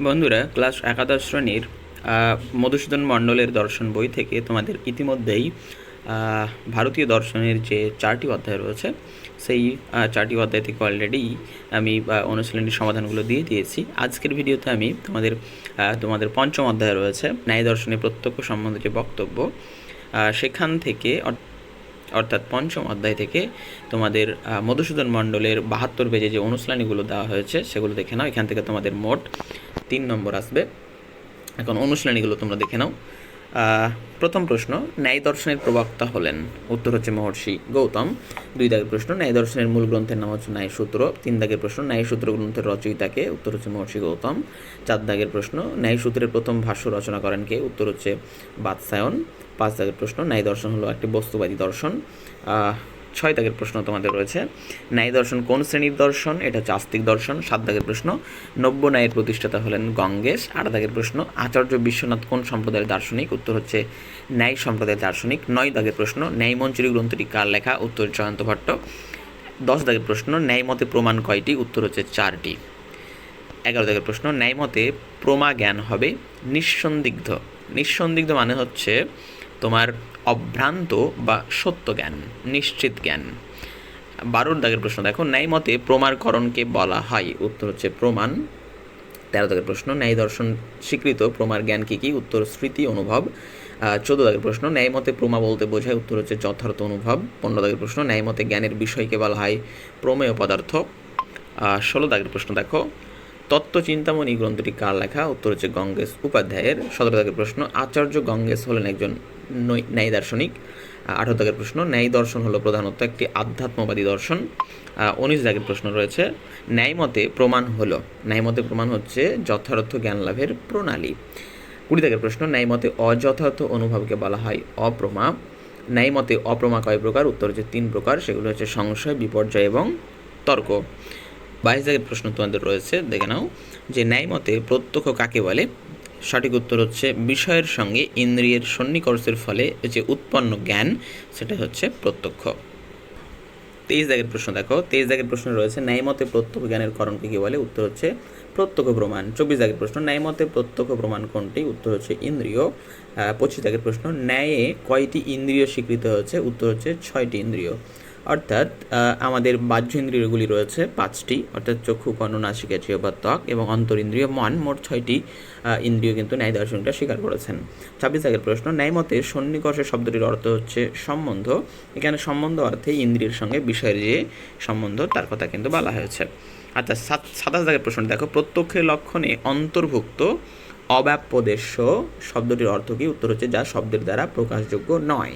বন্ধুরা, ক্লাস একাদশ শ্রেণির মধুসূদন মণ্ডলের দর্শন বই থেকে তোমাদের ইতিমধ্যেই ভারতীয় দর্শনের যে চারটি অধ্যায় রয়েছে, সেই চারটি অধ্যায় থেকে অলরেডি আমি অনুশীলনীর সমাধানগুলো দিয়ে দিয়েছি। আজকের ভিডিওতে আমি তোমাদের তোমাদের পঞ্চম অধ্যায় রয়েছে, ন্যায় দর্শনের প্রত্যক্ষ সম্বন্ধে যে বক্তব্য সেখান থেকে, অর- অর্থাৎ পঞ্চম অধ্যায় থেকে তোমাদের মধুসূদন মণ্ডলের বাহাত্তর পেজে যে অনুশীলনীগুলো দেওয়া হয়েছে, সেগুলো দেখে নাও। এখান থেকে তোমাদের মোট তিন নম্বর আসবে। এখন অনুশীলনীগুলো তোমরা দেখে নাও। প্রথম প্রশ্ন, ন্যায় দর্শনের প্রবক্তা হলেন। উত্তর হচ্ছে মহর্ষি গৌতম। দুই দাগের প্রশ্ন, ন্যায় দর্শনের মূল গ্রন্থের নাম হচ্ছে ন্যায় সূত্র তিন দাগের প্রশ্ন ন্যায় সূত্র গ্রন্থের রচয়িতাকে। উত্তর হচ্ছে মহর্ষি গৌতম। চার দাগের প্রশ্ন ন্যায় সূত্রের প্রথম ভাষ্য রচনা করেন কে? উত্তর হচ্ছে বাদসায়ন পাঁচ দাগের প্রশ্ন, ন্যায় দর্শন হলো একটি বস্তুবাদী দর্শন। ছয় দাগের প্রশ্ন তোমাদের রয়েছে। ন্যায় দর্শন কোন শ্রেণির দর্শন? এটা হচ্ছে আস্তিক দর্শন, সাত দাগের প্রশ্ন। নব্য ন্যায়ের প্রতিষ্ঠাতা হলেন গঙ্গেশ। আট দাগের প্রশ্ন, আচার্য বিশ্বনাথ কোন সম্প্রদায়ের দার্শনিক? উত্তর হচ্ছে ন্যায় সম্প্রদায়ের দার্শনিক। নয় দাগের প্রশ্ন ন্যায় মঞ্জুরি গ্রন্থটি কার লেখা? উত্তর জয়ন্ত ভট্ট। দশ দাগের প্রশ্ন ন্যায় মতে প্রমাণ কয়টি? উত্তর হচ্ছে চারটি। এগারো দাগের প্রশ্ন ন্যায় মতে প্রমা জ্ঞান হবে। নিঃসন্দিগ্ধ। নিঃসন্দিগ্ধ মানে হচ্ছে তোমার অভ্রান্ত বা সত্য জ্ঞান, নিশ্চিত জ্ঞান? বারোর দাগের প্রশ্ন, দেখো, ন্যায় মতে প্রমারকরণকে বলা হয়। উত্তর হচ্ছে প্রমাণ। তেরো দাগের প্রশ্ন, ন্যায় দর্শন স্বীকৃত প্রমার জ্ঞান কী কী? উত্তর, স্মৃতি, অনুভব। চোদ্দ দাগের প্রশ্ন, ন্যায় মতে প্রমা বলতে বোঝায়। উত্তর হচ্ছে যথার্থ অনুভব। পনেরো দাগের প্রশ্ন, ন্যায় মতে জ্ঞানের বিষয়কে বলা হয় প্রমেয় পদার্থ। ষোলো দাগের প্রশ্ন, দেখো তত্ত্ব চিন্তামণি গ্রন্থটি কার লেখা? উত্তর হচ্ছে গঙ্গেস উপাধ্যায়ের। সতেরো দাগের প্রশ্ন, আচার্য গঙ্গেস হলেন একজন ন্যায় দার্শনিক। আঠারো দাগের প্রশ্ন, ন্যায় দর্শন হলো প্রধানত একটি আধ্যাত্মবাদী দর্শন। উনিশ দাগের প্রশ্ন রয়েছে, ন্যায় মতে প্রমাণ হলো। ন্যায় মতে প্রমাণ হচ্ছে যথার্থ জ্ঞান লাভের প্রণালী। কুড়ি দাগের প্রশ্ন, ন্যায় মতে অযথার্থ অনুভবকে বলা হয় অপ্রমা। ন্যায় মতে অপ্রমা কয় প্রকার? উত্তর হচ্ছে তিন প্রকার, সেগুলো হচ্ছে সংশয়, বিপর্যয় এবং তর্ক। বাইশ দাগের প্রশ্ন তোমাদের রয়েছে, দেখে নাও, যে ন্যায় মতে প্রত্যক্ষ কাকে বলে? সঠিক উত্তর হচ্ছে বিষয়ের সঙ্গে ইন্দ্রিয়ের সন্নিকর্ষের ফলে যে উৎপন্ন জ্ঞান, সেটা হচ্ছে প্রত্যক্ষ। তেইশ দাগের প্রশ্ন দেখো, তেইশ দাগের প্রশ্ন রয়েছে ন্যায়মতে প্রত্যক্ষ জ্ঞানের করণকে কি বলে? উত্তর হচ্ছে প্রত্যক্ষ প্রমাণ। চব্বিশ দাগের প্রশ্ন ন্যায়মতে প্রত্যক্ষ প্রমাণ কোনটি? উত্তর হচ্ছে ইন্দ্রিয়। পঁচিশ দাগের প্রশ্ন, ন্যায়ে কয়টি ইন্দ্রিয় স্বীকৃত হয়েছে? উত্তর হচ্ছে ছয়টি ইন্দ্রিয়। অর্থাৎ আমাদের বাহ্য ইন্দ্রিয়গুলি রয়েছে পাঁচটি, অর্থাৎ চক্ষু, কর্ণ, নাসিকা জিহ্বা বা ত্বক এবং অন্তরিন্দ্রিয় মন। মোট ছয়টি ইন্দ্রিয় কিন্তু ন্যায় দার্শনিকরা স্বীকার করেছেন। ছাব্বিশ আগের প্রশ্ন ন্যায়মতে সন্নিকর্ষ শব্দটির অর্থ হচ্ছে সম্বন্ধ। এখানে সম্বন্ধ অর্থে ইন্দ্রিয়ের সঙ্গে বিষয়ের যে সম্বন্ধ, তার কথা কিন্তু বলা হয়েছে। আচ্ছা সাত, সাতাশ দাগের প্রশ্ন, দেখো প্রত্যক্ষের লক্ষণে অন্তর্ভুক্ত অব্যাপদেশ্য শব্দটির অর্থ কি? উত্তর হচ্ছে যা শব্দের দ্বারা প্রকাশযোগ্য নয়।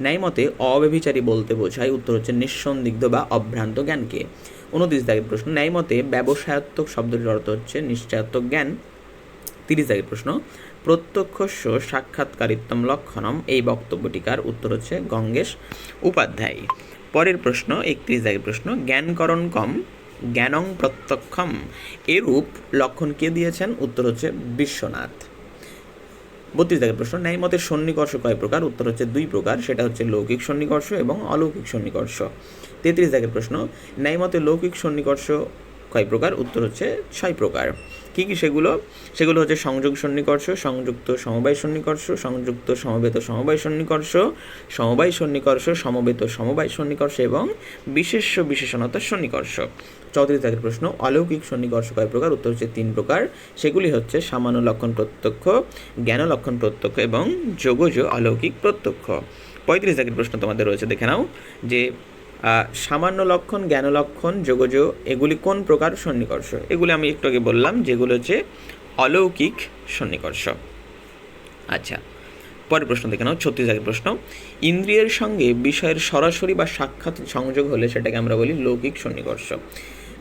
ন্যায় মতে অব্যভিচারী বলতে বোঝায় উত্তর হচ্ছে নিঃসন্দিগ্ধ বা অভ্রান্ত জ্ঞানকে। উনত্রিশ দাগের প্রশ্ন, ন্যায় মতে ব্যবসায়াত্মক শব্দটির অর্থ হচ্ছে নিশ্চয়াত্মক জ্ঞান। তিরিশ দাগের প্রশ্ন, প্রত্যক্ষস্য সাক্ষাৎকারিত্বম লক্ষণম, এই বক্তব্যটিকার উত্তর হচ্ছে গঙ্গেশ উপাধ্যায়। পরের প্রশ্ন, একত্রিশ দাগের প্রশ্ন, জ্ঞানকরণ কম, জ্ঞানং প্রত্যক্ষম, এরূপ লক্ষণ কে দিয়েছেন? উত্তর হচ্ছে বিশ্বনাথ। বত্রিশ দাগের প্রশ্ন ন্যায় সন্নিকর্ষ কয় প্রকার? উত্তর হচ্ছে দুই প্রকার, সেটা হচ্ছে লৌকিক সন্নিকর্ষ এবং অলৌকিক সন্নিকর্ষ। তেত্রিশ দাগের প্রশ্ন ন্যায় মতে লৌকিক সন্নিকর্ষ কয় প্রকার? উত্তর হচ্ছে ছয় প্রকার। কী কী সেগুলো? সেগুলো হচ্ছে সংযোগ সন্নিকর্ষ, সংযুক্ত সমবায় সন্নিকর্ষ, সংযুক্ত সমবেত সমবায় সন্নিকর্ষ সমবায় সন্নিকর্ষ, সমবেত সমবায় সন্নিকর্ষ এবং বিশেষ্য বিশেষণতার সন্নিকর্ষ। চৌত্রিশ দাগের প্রশ্ন, অলৌকিক সন্নিকর্ষ কয় প্রকার? উত্তর হচ্ছে তিন প্রকার। সেগুলি হচ্ছে সামান্য লক্ষণ প্রত্যক্ষ, জ্ঞান লক্ষণ প্রত্যক্ষ এবং যোগজ অলৌকিক প্রত্যক্ষ। পঁয়ত্রিশ দাগের প্রশ্ন তোমাদের রয়েছে, দেখে নাও। যে সামান্য লক্ষণ, জ্ঞান লক্ষণ যোগজ এগুলি কোন প্রকার? সন্নিকর্ষ। এগুলি আমি একটু আগে বললাম, যেগুলো হচ্ছে অলৌকিক সন্নিকর্ষ। আচ্ছা পরের প্রশ্ন দেখে নাও, ছত্রিশ আগের প্রশ্ন। ইন্দ্রিয়ের সঙ্গে বিষয়ের সরাসরি বা সাক্ষাৎ সংযোগ হলে সেটাকে আমরা বলি লৌকিক সন্নিকর্ষ।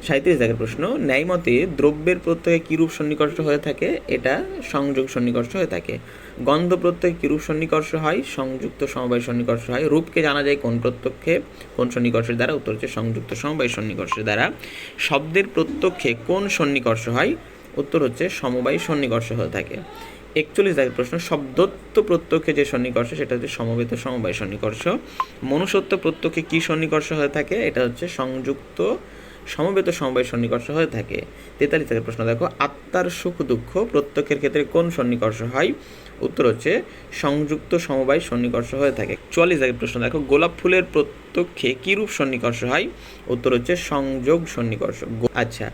সাঁত্রিশ আগের প্রশ্ন, ন্যায়মতে দ্রব্যের প্রত্যয়ে কীরূপ সন্নিকর্ষ হয়ে থাকে? এটা সংযোগ সন্নিকর্ষ হয়ে থাকে। গন্ধ প্রত্যয়ে কিরূপ সন্নিকর্ষ হয়? সংযুক্ত সমবায় সন্নিকর্ষ হয়। রূপকে জানা যায় কোন প্রত্যক্ষে, কোন সন্নিকর্ষের দ্বারা, উত্তর হচ্ছে সংযুক্ত সমবায় সন্নিকর্ষের দ্বারা। শব্দের প্রত্যক্ষে কোন সন্নিকর্ষ হয়? উত্তর হচ্ছে সমবায় সন্নিকর্ষ হয়ে থাকে। একচল্লিশ দাগের প্রশ্ন, শব্দত্ব প্রত্যক্ষে যে সন্নিকর্ষ, সেটা হচ্ছে সমবেত সমবায় সন্নিকর্ষ। মনুষ্যত্ব প্রত্যক্ষে কী সন্নিকর্ষ হয়ে থাকে? এটা হচ্ছে সংযুক্ত সমবেত সমবায় সন্নিকর্ষ হয়ে থাকে। তেতাল্লিশ থেকে প্রশ্ন দেখো, আত্মার সুখ দুঃখ প্রত্যক্ষের ক্ষেত্রে কোন সন্নিকর্ষ হয় উত্তর হচ্ছে, সংযুক্ত সমবায় সন্নিকর্ষ হয়ে থাকে। চুয়াল্লিশ থেকে প্রশ্ন দেখো, গোলাপ ফুলের প্রত্যক্ষে কীরূপ সন্নিকর্ষ হয় উত্তর হচ্ছে, সংযোগ সন্নিকর্ষ আচ্ছা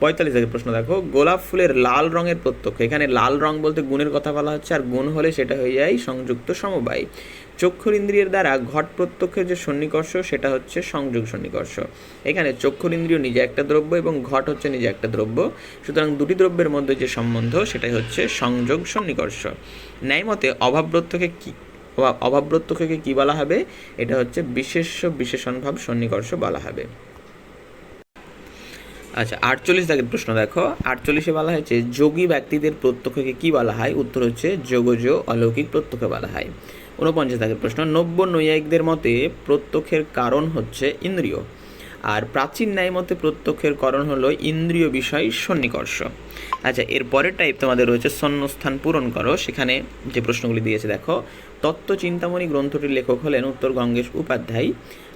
পঁয়তাল্লিশ থেকে প্রশ্ন, দেখো, গোলাপ ফুলের লাল রঙের প্রত্যক্ষ। এখানে লাল রং বলতে গুণের কথা বলা হচ্ছে, আর গুণ হলে সেটা হয়ে যায় সংযুক্ত সমবায়। চক্ষুর ইন্দ্রিয়ের দ্বারা ঘট প্রত্যক্ষের যে সন্নিকর্ষ, সেটা হচ্ছে সংযোগ সন্নিকর্ষ। এখানে চক্ষুর ইন্দ্রিয় নিজে একটা দ্রব্য এবং ঘট হচ্ছে নিজে একটা দ্রব্য। সুতরাং দুটি দ্রব্যের মধ্যে যে সম্বন্ধ, সেটাই হচ্ছে সংযোগ সন্নিকর্ষ। ন্যায় মতে অভাব প্রত্যক্ষে কী, অভাব প্রত্যক্ষকে কী বলা হবে? এটা হচ্ছে বিশেষ্য বিশেষণভাব সন্নিকর্ষ বলা হবে। আচ্ছা আটচল্লিশ দাগের প্রশ্ন দেখো। আটচল্লিশে বলা হয়েছে, যোগী ব্যক্তিদের প্রত্যক্ষকে কি বলা হয়? উত্তর হচ্ছে, যোগজ অলৌকিক প্রত্যক্ষ বলা হয়। ঊনপঞ্চাশ দাগের প্রশ্ন, নব্য নৈয়ায়িকদের মতে প্রত্যক্ষের কারণ হচ্ছে ইন্দ্রিয়। আর প্রাচীন ন্যায় মতে প্রত্যক্ষের কারণ হলো ইন্দ্রিয় বিষয় সন্নিকর্ষ। আচ্ছা এর পরের টাইপ তোমাদের রয়েছে শূন্যস্থান পূরণ করো। সেখানে যে প্রশ্নগুলি দিয়েছে, দেখো তত্ত্ব চিন্তামণি গ্রন্থটির লেখক হলেন উত্তর গঙ্গেশ উপাধ্যায়।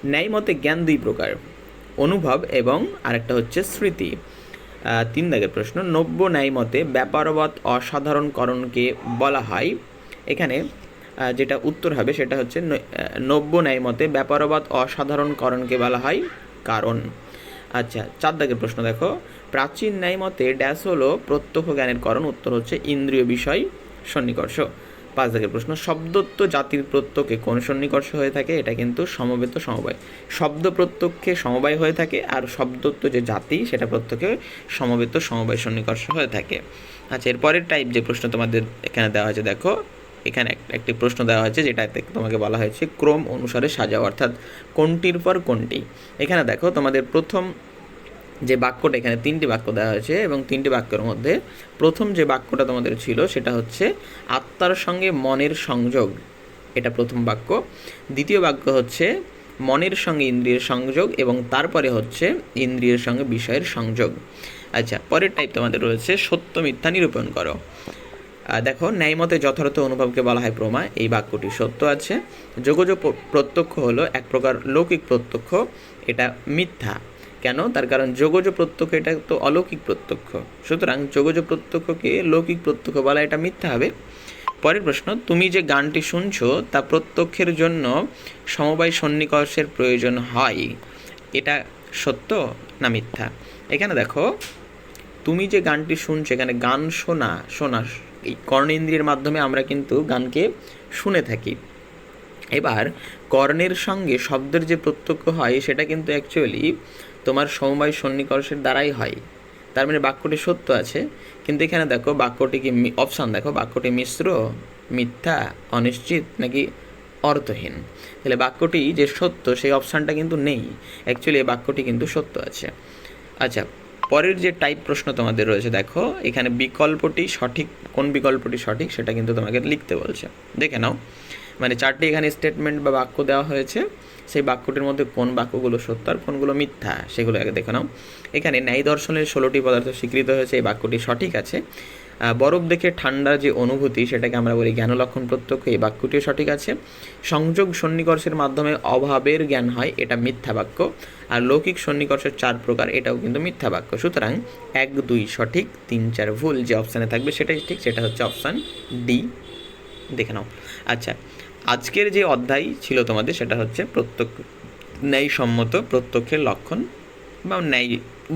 ন্যায় মতে জ্ঞান দুই প্রকার। অনুভব এবং আরেকটা হচ্ছে স্মৃতি। তিন দাগের প্রশ্ন, নব্য ন্যায় মতে ব্যাপারবৎ অসাধারণকরণকে বলা হয়। এখানে যেটা উত্তর হবে সেটা হচ্ছে নব্য ন্যায় মতে ব্যাপারবৎ অসাধারণকরণকে বলা হয়। কারণ আচ্ছা চার দাগের প্রশ্ন দেখো। প্রাচীন ন্যায় মতে ড্যাশ হলো প্রত্যক্ষ জ্ঞানের করণ, উত্তর হচ্ছে ইন্দ্রিয় বিষয় সন্নিকর্ষ। পাঁচ দাগের প্রশ্ন, শব্দত্ব জাতির প্রত্যক্ষে কোন সন্নিকর্ষ হয়ে থাকে? এটা কিন্তু সমবেত সমবায়। শব্দ প্রত্যক্ষে সমবায় হয়ে থাকে আর শব্দত্ব যে জাতি, সেটা প্রত্যক্ষে সমবেত সমবায় সন্নিকর্ষ হয়ে থাকে। আচ্ছা এরপরের টাইপ যে প্রশ্ন তোমাদের এখানে দেওয়া হয়েছে, দেখো, এখানে এক- একটি প্রশ্ন দেওয়া হয়েছে, যেটাতে তোমাকে বলা হয়েছে ক্রম অনুসারে সাজাও, অর্থাৎ কোনটির পর কোনটি। এখানে দেখো, তোমাদের প্রথম যে বাক্যটা এখানে তিনটি বাক্য দেওয়া হয়েছে এবং তিনটি বাক্যের মধ্যে প্রথম যে বাক্যটা তোমাদের ছিল সেটা হচ্ছে আত্মার সঙ্গে মনের সংযোগ। এটা প্রথম বাক্য। দ্বিতীয় বাক্য হচ্ছে মনের সঙ্গে ইন্দ্রিয়ের সংযোগ এবং তারপরে হচ্ছে ইন্দ্রিয়ের সঙ্গে বিষয়ের সংযোগ। আচ্ছা পরের টাইপ তোমাদের রয়েছে সত্য মিথ্যা নিরূপণ করো। দেখো, ন্যায়মতে যথার্থ অনুভবকে বলা হয় প্রমা। এই বাক্যটি সত্য আছে। যোগজ প্রত্যক্ষ হলো এক প্রকার লৌকিক প্রত্যক্ষ। এটা মিথ্যা। কেন? তার কারণ যোগজ প্রত্যক্ষ, এটা তো অলৌকিক প্রত্যক্ষ। সুতরাং যোগজ প্রত্যক্ষকে লৌকিক প্রত্যক্ষ বলা, এটা মিথ্যা হবে। পরের প্রশ্ন, তুমি যে গানটি শুনছো, তা প্রত্যক্ষের জন্য সমবায় সন্নিকর্ষের প্রয়োজন হয়। এটা সত্য না মিথ্যা? এখানে দেখো, তুমি যে গানটি শুনছো, এখানে গান শোনা শোনা, এই কর্ণেন্দ্রিয়ের মাধ্যমে আমরা কিন্তু গানকে শুনে থাকি। এবার কর্ণের সঙ্গে শব্দের যে প্রত্যক্ষ হয়, সেটা কিন্তু অ্যাকচুয়ালি তোমার সমবায় সন্নিকর্ষের দ্বারাই হয়। তার মানে বাক্যটি সত্য আছে, কিন্তু এখানে দেখো বাক্যটি কি অপশান দেখো, বাক্যটি মিশ্র, মিথ্যা, অনিশ্চিত নাকি অর্থহীন। তাহলে বাক্যটি যে সত্য, সেই অপশানটা কিন্তু নেই। অ্যাকচুয়ালি এই বাক্যটি কিন্তু সত্য আছে। আচ্ছা পরের যে টাইপ প্রশ্ন তোমাদের রয়েছে, দেখো, এখানে বিকল্পটি সঠিক, কোন বিকল্পটি সঠিক সেটা কিন্তু তোমাকে লিখতে বলছে। দেখে নাও। মানে চারটি এখানে স্টেটমেন্ট বা বাক্য দেওয়া হয়েছে, সেই বাক্যটির মধ্যে কোন বাক্যগুলো সত্য আর কোনগুলো মিথ্যা সেগুলো আগে দেখে নাও। এখানে ন্যায় দর্শনের ষোলোটি পদার্থ স্বীকৃত হয়েছে, এই বাক্যটি সঠিক আছে। বরফ দেখে ঠান্ডার যে অনুভূতি সেটাকে আমরা বলি জ্ঞানলক্ষণ প্রত্যক্ষ, এই বাক্যটিও সঠিক আছে। সংযোগ সন্নিকর্ষের মাধ্যমে অভাবের জ্ঞান হয়, এটা মিথ্যা বাক্য। আর লৌকিক সন্নিকর্ষের চার প্রকার, এটাও কিন্তু মিথ্যা বাক্য। সুতরাং এক, দুই সঠিক, তিন, চার ভুল যে অপশানে থাকবে সেটাই ঠিক, সেটা হচ্ছে অপশান ডি দেখে নাও। আচ্ছা আজকের যে অধ্যায় ছিল তোমাদের, সেটা হচ্ছে প্রত্যক্ষ, ন্যায়সম্মত প্রত্যক্ষের লক্ষণ বা ন্যায়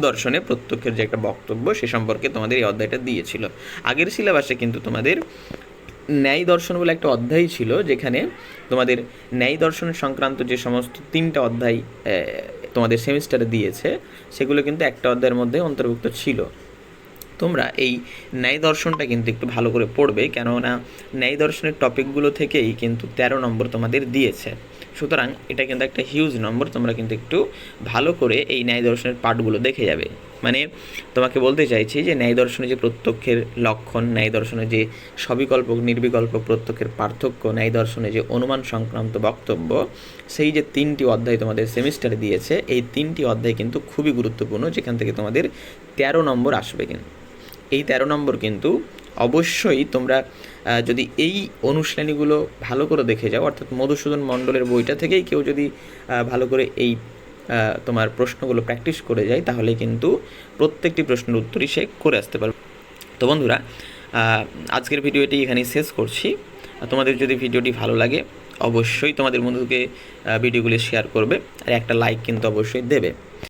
দর্শনে প্রত্যক্ষের যে একটা বক্তব্য, সে সম্পর্কে তোমাদের এই অধ্যায়টা দিয়েছিল। আগের সিলেবাসে কিন্তু তোমাদের ন্যায় দর্শন বলে একটা অধ্যায় ছিল, যেখানে তোমাদের ন্যায় দর্শন সংক্রান্ত যে সমস্ত তিনটা অধ্যায় তোমাদের সেমিস্টারে দিয়েছে, সেগুলো কিন্তু একটা অধ্যায়ের মধ্যে অন্তর্ভুক্ত ছিল। তোমরা এই ন্যায় দর্শনটা কিন্তু একটু ভালো করে পড়বে, কেননা ন্যায় দর্শনের টপিকগুলো থেকেই কিন্তু তেরো নম্বর তোমাদের দিয়েছে। সুতরাং এটা কিন্তু একটা হিউজ নম্বর তোমরা কিন্তু একটু ভালো করে এই ন্যায় দর্শনের পার্টগুলো দেখে যাবে। মানে তোমাকে বলতে চাইছি যে ন্যায় দর্শনে যে প্রত্যক্ষের লক্ষণ, ন্যায় দর্শনে যে সবিকল্প নির্বিকল্প প্রত্যক্ষের পার্থক্য, ন্যায় দর্শনে যে অনুমান সংক্রান্ত বক্তব্য, সেই যে তিনটি অধ্যায় তোমাদের সেমিস্টারে দিয়েছে, এই তিনটি অধ্যায় কিন্তু খুবই গুরুত্বপূর্ণ, যেখান থেকে তোমাদের তেরো নম্বর আসবে কিন্তু। এই তেরো নম্বর কিন্তু অবশ্যই তোমরা যদি এই অনুশ্রেণীগুলো ভালো করে দেখে যাও, অর্থাৎ মধুসূদন মণ্ডলের বইটা থেকেই কেউ যদি ভালো করে এই তোমার প্রশ্নগুলো প্র্যাকটিস করে যায়, তাহলে কিন্তু প্রত্যেকটি প্রশ্নের উত্তরই সে করে আসতে পারবে। তো বন্ধুরা আজকের ভিডিওটি এখানেই শেষ করছি। তোমাদের যদি ভিডিওটি ভালো লাগে, অবশ্যই তোমাদের বন্ধুকে ভিডিওগুলি শেয়ার করবে, আর একটা লাইক কিন্তু অবশ্যই দেবে।